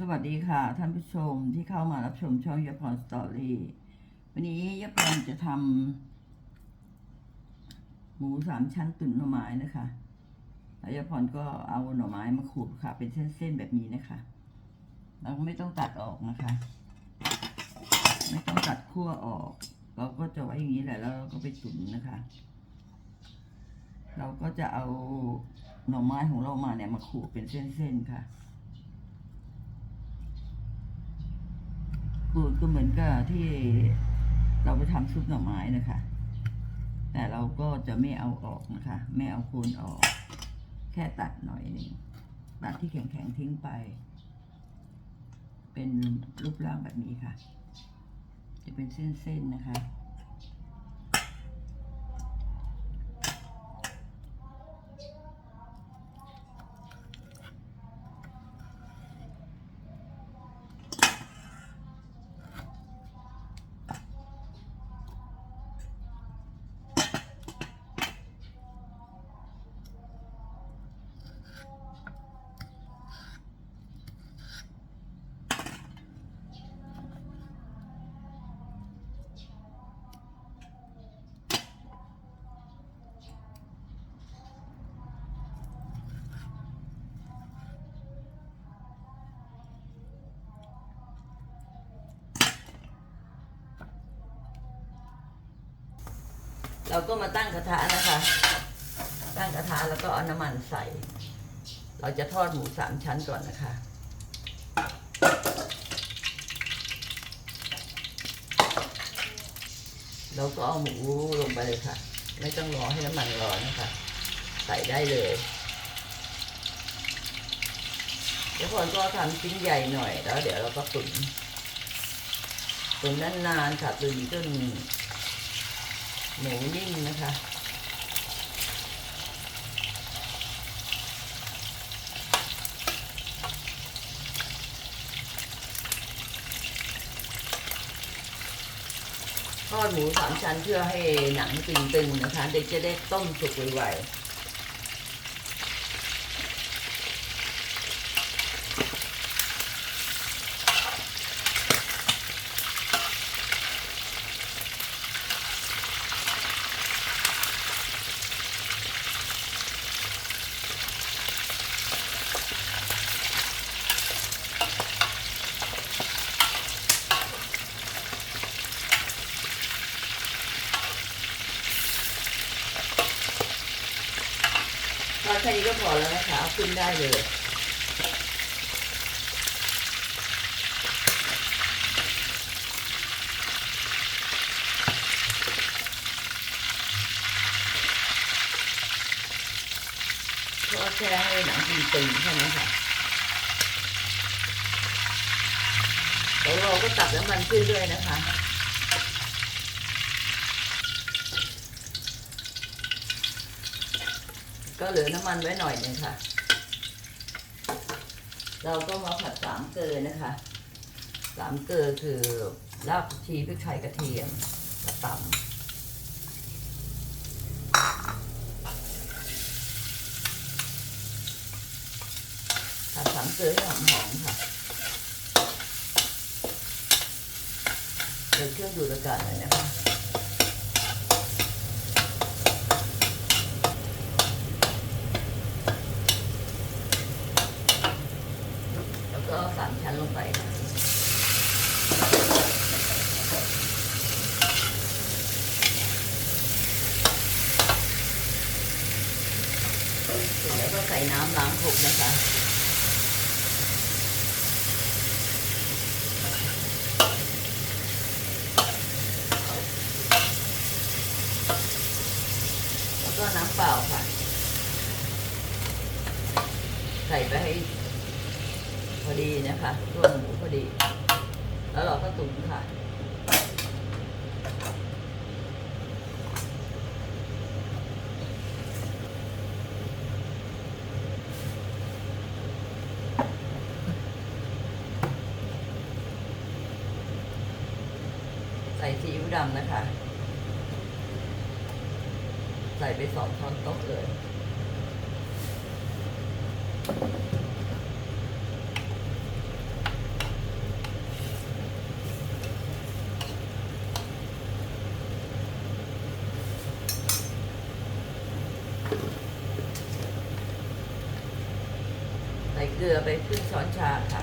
สวัสดีค่ะ ท่านผู้ชมที่เข้ามารับชมช่องยาพรสตอรี่วันนี้ยาพรจะทำหมูสามชั้นตุ๋นหน่อไม้นะคะแล้วยาพรก็เอาหน่อไม้มาขูดค่ะ เป็นเส้นๆแบบนี้นะคะ เราไม่ต้องตัดออกนะคะ ไม่ต้องตัดขั้วออก เราก็จะไว้อย่างนี้แหละแล้วเราก็ไปตุ๋นนะคะ เราก็จะเอาหน่อไม้ของเรามาเนี่ยมาขูดเป็นเส้นๆค่ะ กูดก็เหมือนกับที่เราไปทำซุปหน่อไม้นะคะ แต่เราก็จะไม่เอาออกนะคะ ไม่เอาโคนออก แค่ตัดหน่อยหนึ่งตัดที่แข็งๆทิ้งไป เป็นรูปร่างแบบนี้ค่ะ จะเป็นเส้นๆนะคะ เราก็มาตั้งกระทะนะคะ ตั้งกระทะแล้วก็เอาน้ำมันใส่ เราจะทอดหมูสามชั้นก่อนนะคะเราก็เอาหมูลงไปเลยค่ะ ไม่ต้องรอให้น้ำมันร้อนนะคะ ใส่ได้เลยเดี๋ยวคนก็ทำชิ้นใหญ่หน่อยแล้วเดี๋ยวเราก็ตุ๋นตุ๋นนานๆค่ะตุ๋นจน หมูนิ่งนะคะทอดหมูสามชั้นเพื่อให้หนังตึงๆนะคะ เด็กจะได้ต้มสุกไวๆ นี้ก็พอแล้วนะคะเอาขึ้นได้เลยทอดแค่ให้หนังตึงๆแค่นั้นค่ะแล้วเราก็ตักน้ำมันขึ้นด้วยนะคะ ก็เหลือน้ำมันไว้หน่อยหนึงค่ะ เราก็มาผัดสามเกลือนะคะสามเกลือคือรากผักชีพริกไทยกระเทียมกระตำผัดสามเกลือให้หอมๆค่ะเดี๋ยวเครื่องดูดอากาศหน่อยนะคะ แล้วก็สามชั้นลงไปค่ะเสร็จ แล้วก็ใส่น้ำล้างครกนะคะแล้วก็น้ำเปล่าค่ะ ใส่ไปให้พอดีนะคะรวมหมูพอดี แล้วเราก็ตุ๋นค่ะ ซีอิ๊วดำนะคะ ใส่ไปสองช้อนโต๊ะเลย ใส่เกลือไปครึ่งช้อนชาค่ะ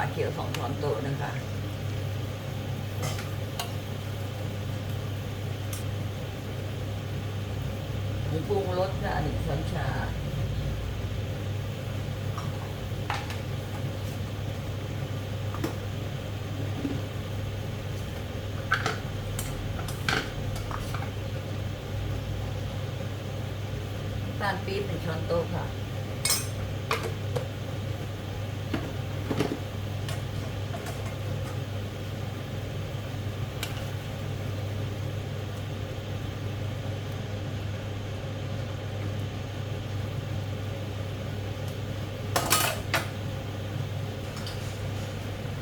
าเขียวสองช้อนโต๊ะนะคะผงปรุงรสค่ะหนึ่งช้อนชาตาลปี๊บหนึ่งช้อนโต๊ะค่ะ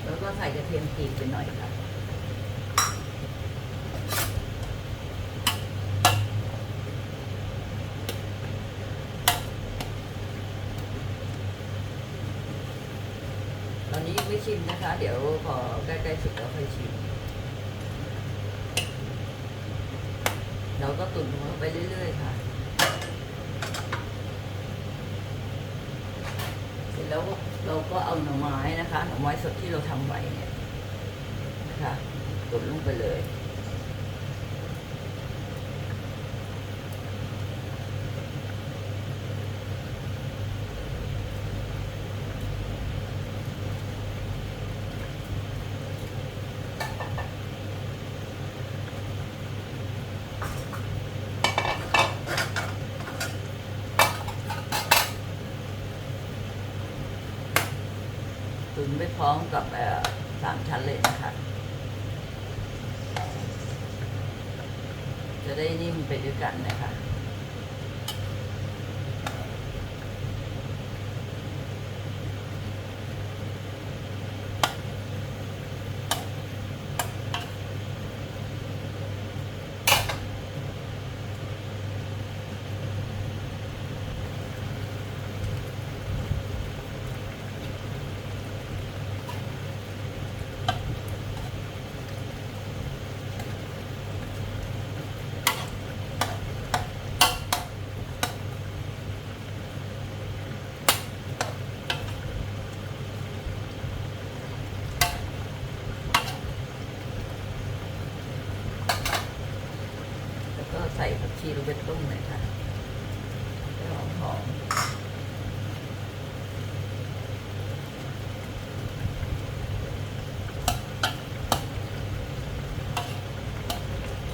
แล้วก็ใส่กระเทียมกรีบไปหน่อยค่ะตอนนี้ยังไม่ชิมนะคะ เดี๋ยวพอใกล้ๆสุดเราค่อยชิม เราก็ตุ๋นของเราไปเรื่อยๆค่ะ เสร็จแล้วเราก็เอาหน่อไม้นะคะ หน่อไม้สดที่เราทำไว้เนี่ย คะตุ๋นลงไปเลย ตุนไปพร้อมกับสามชั้นเลยนะคะ จะได้นิ่มไปด้วยกันนะคะ ส่ผักชีลงไปต้มหน่อยค่ะให้หอมหอม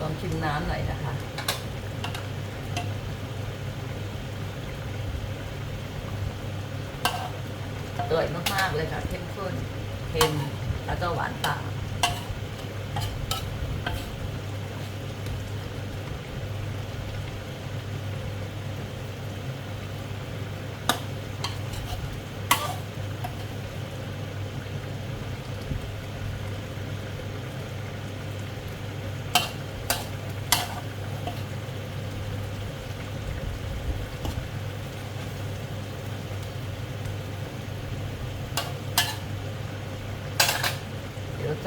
ลองชิมน้ำหน่อยนะคะอร่อยมาก ๆ เลยค่ะเข้มข้นเค็มแล้วก็หวานตาม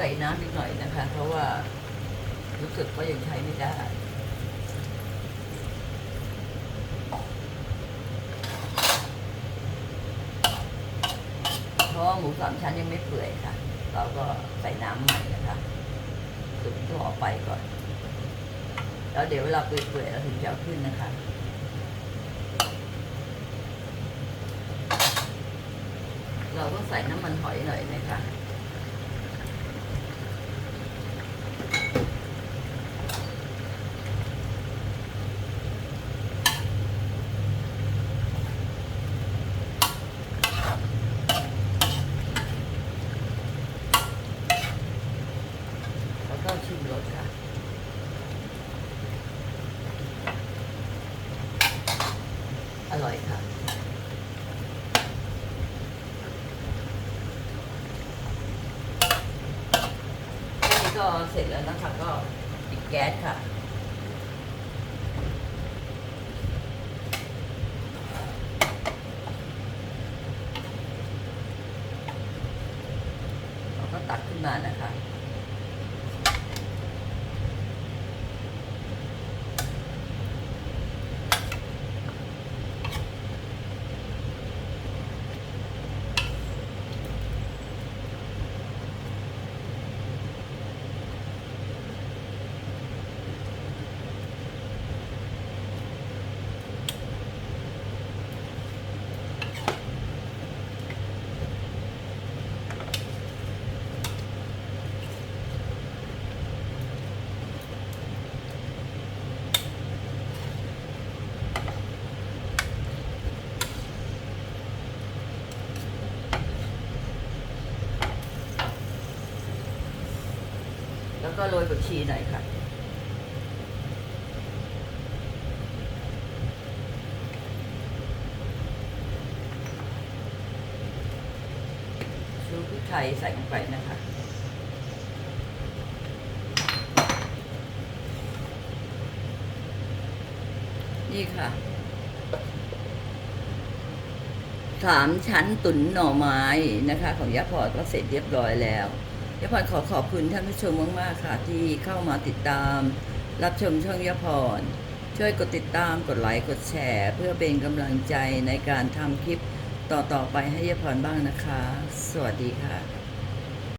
ส่น้ำนิดหน่อยนะคะ เพราะว่ารู้สึกว่ายังใช้ไม่ได้เพราะหมูสามชั้นยังไม่เปื่อยค่ะ เราก็ใส่น้ำใหม่นะคะตุ๋นตัวออกไปก่อน แล้วเดี๋ยวเวลาเปื่อยๆเราถึงจะขึ้นนะคะเราก็ใส่น้ำมันหอยหน่อยนะคะ แล้วก็ชิมรสค่ะ อร่อยค่ะแก็เสร็จแล้วนะคะก็ปิดแก๊สค่ะเราก็ตักขึ้นมานะคะ แล้วก็โรยผักชีหน่อยค่ะ ชูพริกไทยใส่ลงไปนะคะนี่ค่ะ สามชั้นตุ๋นหน่อไม้นะคะ ของยาพอดก็เสร็จเรียบร้อยแล้ว ยาพรขอขอบคุณท่านผู้ชมมากๆค่ะ ที่เข้ามาติดตาม รับชมช่องยาพร ช่วยกดติดตามกดไลค์กดแชร์ เพื่อเป็นกำลังใจในการทำคลิปต่อๆไปให้ยาพรบ้างนะคะ สวัสดีค่ะ